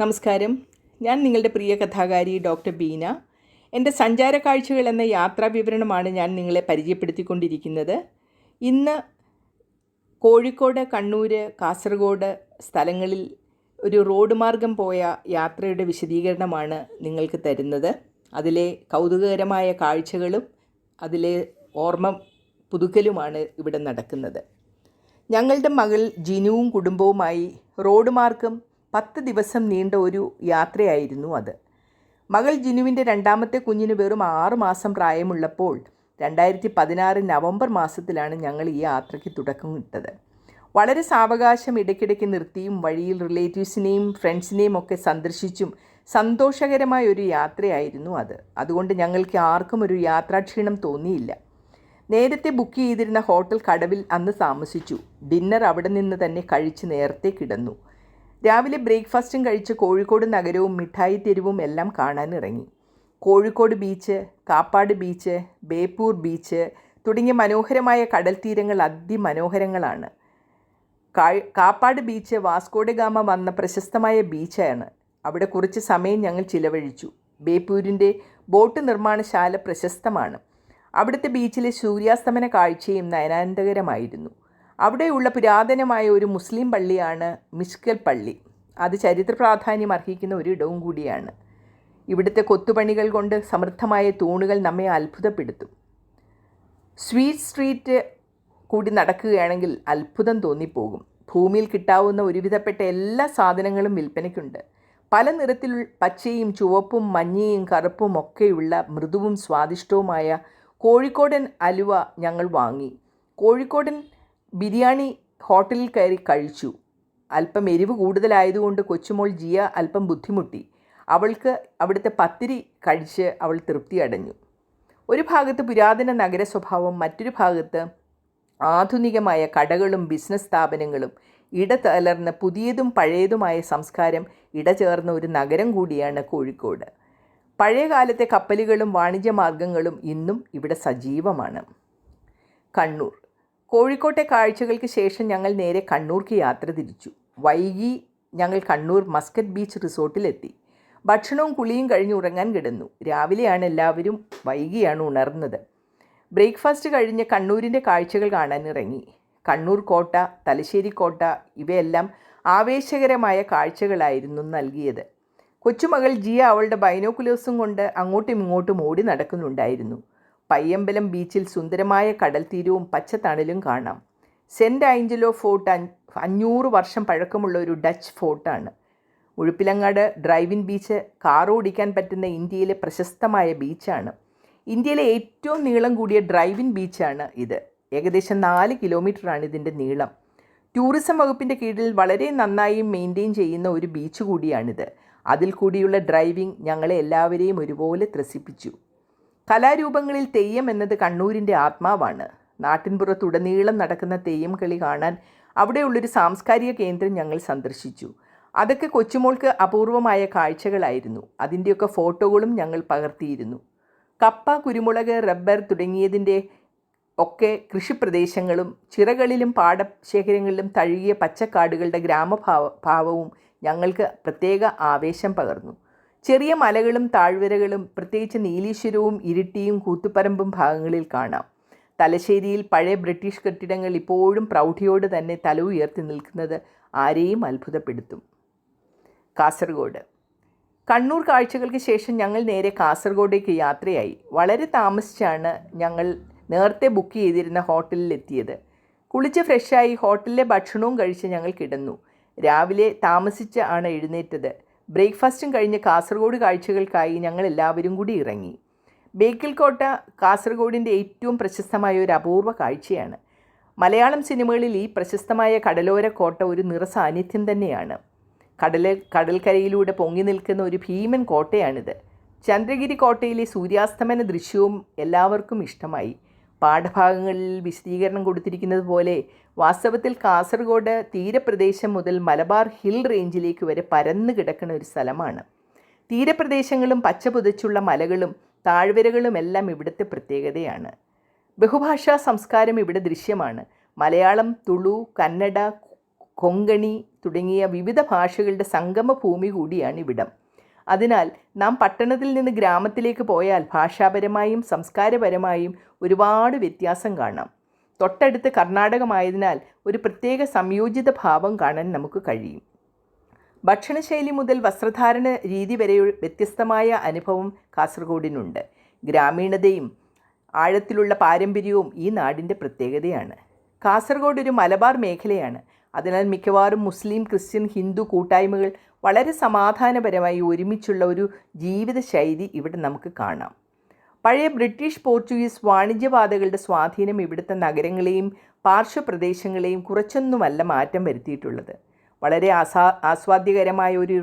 നമസ്കാരം. ഞാൻ നിങ്ങളുടെ പ്രിയ കഥാകാരി ഡോക്ടർ ബീന. എന്റെ സഞ്ചാര കാഴ്ചകൾ എന്ന യാത്രാ വിവരണമാണ് ഞാൻ നിങ്ങളെ പരിചയപ്പെടുത്തിക്കൊണ്ടിരിക്കുന്നത്. ഇന്ന് കോഴിക്കോട് കണ്ണൂർ കാസർഗോഡ് സ്ഥലങ്ങളിൽ ഒരു റോഡ് മാർഗം പോയ യാത്രയുടെ വിശദീകരണമാണ് നിങ്ങൾക്ക് തരുന്നത്. അതിലെ കൗതുകകരമായ കാഴ്ചകളും അതിലെ ഓർമ്മ പുതുക്കലുമാണ് ഇവിടെ നടക്കുന്നത്. ഞങ്ങളുടെ മകൾ ജിനുവും കുടുംബവുമായി റോഡ് മാർഗം പത്ത് ദിവസം നീണ്ട ഒരു യാത്രയായിരുന്നു അത്. മകൾ ജിനുവിന്റെ രണ്ടാമത്തെ കുഞ്ഞിന് വെറും ആറ് മാസം പ്രായമുള്ളപ്പോൾ രണ്ടായിരത്തി പതിനാറ് നവംബർ മാസത്തിലാണ് ഞങ്ങൾ ഈ യാത്രയ്ക്ക് തുടക്കം ഇട്ടത്. വളരെ സാവകാശം ഇടയ്ക്കിടയ്ക്ക് നിർത്തിയും വഴിയിൽ റിലേറ്റീവ്സിനെയും ഫ്രണ്ട്സിനെയും ഒക്കെ സന്ദർശിച്ചും സന്തോഷകരമായ ഒരു യാത്രയായിരുന്നു അത്. അതുകൊണ്ട് ഞങ്ങൾക്ക് ആർക്കും ഒരു യാത്രാക്ഷീണം തോന്നിയില്ല. നേരത്തെ ബുക്ക് ചെയ്തിരുന്ന ഹോട്ടൽ കടവിൽ അന്ന് താമസിച്ചു. ഡിന്നർ അവിടെ നിന്ന് തന്നെ കഴിച്ച് നേരത്തെ കിടന്നു. രാവിലെ ബ്രേക്ക്ഫാസ്റ്റും കഴിച്ച് കോഴിക്കോട് നഗരവും മിഠായി തെരുവും എല്ലാം കാണാൻ ഇറങ്ങി Kozhikode beach Kappad beach Beypore beach തുടങ്ങിയ മനോഹരമായ കടൽ തീരങ്ങൾ അതിമനോഹരങ്ങളാണ് Kappad beach Vasco da Gama വന്ന പ്രശസ്തമായ ബീച്ചാണ്. അവിടെ കുറച്ച് സമയം ഞങ്ങൾ ചിലവഴിച്ചു. ബേപ്പൂരിന്റെ ബോട്ട് നിർമ്മാണശാല പ്രശസ്തമാണ്. അവിടുത്തെ ബീച്ചിലെ സൂര്യാസ്തമന കാഴ്ചയും നയനാനന്ദകരമായിരുന്നു. അവിടെയുള്ള പുരാതനമായ ഒരു മുസ്ലിം പള്ളിയാണ് മിഷ്കൽ പള്ളി. അത് ചരിത്ര പ്രാധാന്യം അർഹിക്കുന്ന ഒരിടവും കൂടിയാണ്. ഇവിടുത്തെ കൊത്തുപണികൾ കൊണ്ട് സമൃദ്ധമായ തൂണുകൾ നമ്മെ അത്ഭുതപ്പെടുത്തും. സ്വീറ്റ് സ്ട്രീറ്റ് കൂടി നടക്കുകയാണെങ്കിൽ അത്ഭുതം തോന്നിപ്പോകും. ഭൂമിയിൽ കിട്ടാവുന്ന ഒരുവിധപ്പെട്ട എല്ലാ സാധനങ്ങളും വിൽപ്പനയ്ക്കുണ്ട്. പല നിറത്തിൽ പച്ചയും ചുവപ്പും മഞ്ഞയും കറുപ്പും ഒക്കെയുള്ള മൃദുവും സ്വാദിഷ്ടവുമായ കോഴിക്കോടൻ അലുവ ഞങ്ങൾ വാങ്ങി. കോഴിക്കോടൻ ബിരിയാണി ഹോട്ടലിൽ കയറി കഴിച്ചു. അല്പം എരിവ് കൂടുതലായതുകൊണ്ട് കൊച്ചുമോൾ ജിയ അല്പം ബുദ്ധിമുട്ടി. അവൾക്ക് അവിടുത്തെ പത്തിരി കഴിച്ച് അവൾ തൃപ്തി അടഞ്ഞു. ഒരു ഭാഗത്ത് പുരാതന നഗര സ്വഭാവം മറ്റൊരു ഭാഗത്ത് ആധുനികമായ കടകളും ബിസിനസ് സ്ഥാപനങ്ങളും ഇടതലർന്ന പുതിയതും പഴയതുമായ സംസ്കാരം ഇടചേർന്ന ഒരു നഗരം കൂടിയാണ് കോഴിക്കോട്. പഴയകാലത്തെ കപ്പലുകളും വാണിജ്യ മാർഗങ്ങളും ഇന്നും ഇവിടെ സജീവമാണ്. കണ്ണൂർ. കോഴിക്കോട്ടെ കാഴ്ചകൾക്ക് ശേഷം ഞങ്ങൾ നേരെ കണ്ണൂർക്ക് യാത്ര തിരിച്ചു. വൈകി ഞങ്ങൾ കണ്ണൂർ മസ്കറ്റ് ബീച്ച് റിസോർട്ടിലെത്തി. ഭക്ഷണവും കുളിയും കഴിഞ്ഞ് ഉറങ്ങാൻ കിടന്നു. രാവിലെയാണ് എല്ലാവരും വൈകിയാണ് ഉണർന്നത്. ബ്രേക്ക്ഫാസ്റ്റ് കഴിഞ്ഞ് കണ്ണൂരിന്റെ കാഴ്ചകൾ കാണാൻ ഇറങ്ങി. കണ്ണൂർ കോട്ട തലശ്ശേരി കോട്ട ഇവയെല്ലാം ആവേശകരമായ കാഴ്ചകളായിരുന്നു നൽകിയത്. കൊച്ചുമകൾ ജിയ അവളുടെ ബൈനോക്കുലേഴ്സും കൊണ്ട് അങ്ങോട്ടും ഇങ്ങോട്ടും ഓടി നടക്കുന്നുണ്ടായിരുന്നു. പയ്യമ്പലം ബീച്ചിൽ സുന്ദരമായ കടൽ തീരവും പച്ചത്തണലും കാണാം. സെന്റ് ആഞ്ചലോ ഫോർട്ട് അഞ്ഞ് അഞ്ഞൂറ് വർഷം പഴക്കമുള്ള ഒരു Dutch ഫോർട്ടാണ്. Uzhuppilangad drive in beach car ഓടിക്കാൻ പറ്റുന്ന ഇന്ത്യയിലെ പ്രശസ്തമായ ബീച്ചാണ്. ഇന്ത്യയിലെ ഏറ്റവും നീളം കൂടിയ ഡ്രൈവിൻ ബീച്ചാണ് ഇത്. ഏകദേശം നാല് കിലോമീറ്ററാണ് ഇതിന്റെ നീളം. ടൂറിസം വകുപ്പിന്റെ കീഴിൽ വളരെ നന്നായി മെയിന്റെയിൻ ചെയ്യുന്ന ഒരു ബീച്ച് കൂടിയാണിത്. അതിൽ കൂടിയുള്ള ഡ്രൈവിംഗ് ഞങ്ങളെ എല്ലാവരെയും ഒരുപോലെ ത്രസിപ്പിച്ചു. കലാരൂപങ്ങളിൽ തെയ്യം എന്നത് കണ്ണൂരിന്റെ ആത്മാവാണ്. നാട്ടിൻപുറത്തുടനീളം നടക്കുന്ന തെയ്യം കളി കാണാൻ അവിടെയുള്ളൊരു സാംസ്കാരിക കേന്ദ്രം ഞങ്ങൾ സന്ദർശിച്ചു. അതൊക്കെ കൊച്ചുമോൾക്ക് അപൂർവമായ കാഴ്ചകളായിരുന്നു. അതിന്റെയൊക്കെ ഫോട്ടോകളും ഞങ്ങൾ പകർത്തിയിരുന്നു. കപ്പ കുരുമുളക് റബ്ബർ തുടങ്ങിയതിന്റെ ഒക്കെ കൃഷിപ്രദേശങ്ങളും ചിറകളിലും പാടശേഖരങ്ങളിലും തഴുകിയ പച്ചക്കാടുകളുടെ ഗ്രാമഭാവ ഭാവവും ഞങ്ങൾക്ക് പ്രത്യേക ആവേശം പകർന്നു. ചെറിയ മലകളും താഴ്വരകളും പ്രത്യേകിച്ച് നീലീശ്വരവും ഇരിട്ടിയും കൂത്തുപറമ്പും ഭാഗങ്ങളിൽ കാണാം. തലശ്ശേരിയിൽ പഴയ ബ്രിട്ടീഷ് കെട്ടിടങ്ങൾ ഇപ്പോഴും പ്രൗഢിയോട് തന്നെ തല ഉയർത്തി നിൽക്കുന്നത് ആരെയും അത്ഭുതപ്പെടുത്തും. കാസർഗോഡ്. കണ്ണൂർ കാഴ്ചകൾക്ക് ശേഷം ഞങ്ങൾ നേരെ കാസർഗോഡേക്ക് യാത്രയായി. വളരെ താമസിച്ചാണ് ഞങ്ങൾ നേരത്തെ ബുക്ക് ചെയ്തിരുന്ന ഹോട്ടലിൽ എത്തിയത്. കുളിച്ച് ഫ്രഷായി ഹോട്ടലിലെ ഭക്ഷണവും കഴിച്ച് ഞങ്ങൾ കിടന്നു. രാവിലെ താമസിച്ച് ആണ് എഴുന്നേറ്റത്. ബ്രേക്ക്ഫാസ്റ്റും കഴിഞ്ഞ് കാസർഗോഡ് കാഴ്ചകൾക്കായി ഞങ്ങൾ എല്ലാവരും കൂടി ഇറങ്ങി. ബേക്കൽ കോട്ട കാസർഗോഡിന്റെ ഏറ്റവും പ്രശസ്തമായ ഒരു അപൂർവ കാഴ്ചയാണ്. മലയാളം സിനിമകളിൽ ഈ പ്രശസ്തമായ കടലോര കോട്ട ഒരു നിറസാന്നിധ്യം തന്നെയാണ്. കടല കടൽക്കരയിലൂടെ പൊങ്ങി നിൽക്കുന്ന ഒരു ഭീമൻ കോട്ടയാണിത്. ചന്ദ്രഗിരി കോട്ടയിലെ സൂര്യാസ്തമന ദൃശ്യവും എല്ലാവർക്കും ഇഷ്ടമായി. പാഠഭാഗങ്ങളിൽ വിശദീകരണം കൊടുത്തിരിക്കുന്നത് പോലെ വാസ്തവത്തിൽ കാസർഗോഡ് തീരപ്രദേശം മുതൽ മലബാർ ഹിൽ റേഞ്ചിലേക്ക് വരെ പരന്നു കിടക്കുന്ന ഒരു സ്ഥലമാണ്. തീരപ്രദേശങ്ങളും പച്ചപുതച്ചുള്ള മലകളും താഴ്വരകളുമെല്ലാം ഇവിടുത്തെ പ്രത്യേകതയാണ്. ബഹുഭാഷാ സംസ്കാരം ഇവിടെ ദൃശ്യമാണ്. മലയാളം തുളു കന്നഡ കൊങ്കണി തുടങ്ങിയ വിവിധ ഭാഷകളുടെ സംഗമ ഭൂമി കൂടിയാണ് ഇവിടം. അതിനാൽ നാം പട്ടണത്തിൽ നിന്ന് ഗ്രാമത്തിലേക്ക് പോയാൽ ഭാഷാപരമായും സംസ്കാരപരമായും ഒരുപാട് വ്യത്യാസം കാണാം. തൊട്ടടുത്ത് കർണാടകമായതിനാൽ ഒരു പ്രത്യേക സംയോജിത ഭാവം കാണാൻ നമുക്ക് കഴിയും. ഭക്ഷണശൈലി മുതൽ വസ്ത്രധാരണ രീതി വരെ വ്യത്യസ്തമായ അനുഭവം കാസർഗോഡിനുണ്ട്. ഗ്രാമീണതയും ആഴത്തിലുള്ള പാരമ്പര്യവും ഈ നാടിന്റെ പ്രത്യേകതയാണ്. കാസർഗോഡ് ഒരു മലബാർ മേഖലയാണ്. അതിനാൽ മിക്കവാറും മുസ്ലിം ക്രിസ്ത്യൻ ഹിന്ദു കൂട്ടായ്മകൾ വളരെ സമാധാനപരമായി ഒരുമിച്ചുള്ള ഒരു ജീവിതശൈലി ഇവിടെ നമുക്ക് കാണാം. പഴയ ബ്രിട്ടീഷ് പോർച്ചുഗീസ് വാണിജ്യപാതകളുടെ സ്വാധീനം ഇവിടുത്തെ നഗരങ്ങളെയും പാർശ്വപ്രദേശങ്ങളെയും കുറച്ചൊന്നുമല്ല മാറ്റം വരുത്തിയിട്ടുള്ളത്. വളരെ ആസാ ആസ്വാദ്യകരമായ ഒരു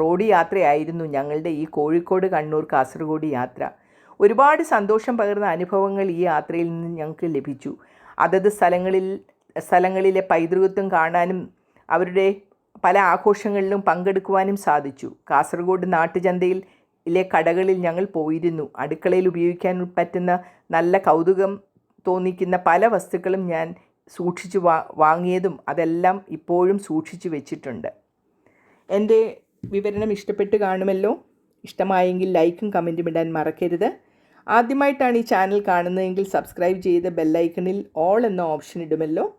റോഡ് യാത്രയായിരുന്നു ഞങ്ങളുടെ ഈ കോഴിക്കോട് കണ്ണൂർ കാസർഗോഡ് യാത്ര. ഒരുപാട് സന്തോഷം പകർന്ന അനുഭവങ്ങൾ ഈ യാത്രയിൽ നിന്ന് ഞങ്ങൾക്ക് ലഭിച്ചു. അതത് സ്ഥലങ്ങളിൽ സ്ഥലങ്ങളിലെ പൈതൃകത്വം കാണാനും അവരുടെ പല ആഘോഷങ്ങളിലും പങ്കെടുക്കുവാനും സാധിച്ചു. കാസർഗോഡ് നാട്ടുചന്തയിൽ ഇലെ കടകളിൽ ഞങ്ങൾ പോയിരുന്നു. അടുക്കളയിൽ ഉപയോഗിക്കാൻ പറ്റുന്ന നല്ല കൗതുകം തോന്നിക്കുന്ന പല വസ്തുക്കളും ഞാൻ സൂക്ഷിച്ചു വാ വാങ്ങിയതും അതെല്ലാം ഇപ്പോഴും സൂക്ഷിച്ചു വെച്ചിട്ടുണ്ട്. എന്റെ വിവരണം ഇഷ്ടപ്പെട്ട് കാണുമല്ലോ? ഇഷ്ടമായെങ്കിൽ ലൈക്കും കമന്റും ഇടാൻ മറക്കരുത്. ആദ്യമായിട്ടാണ് ഈ ചാനൽ കാണുന്നതെങ്കിൽ സബ്സ്ക്രൈബ് ചെയ്ത് ബെല്ലൈക്കണിൽ ഓൾ എന്ന ഓപ്ഷൻ ഇടുമല്ലോ?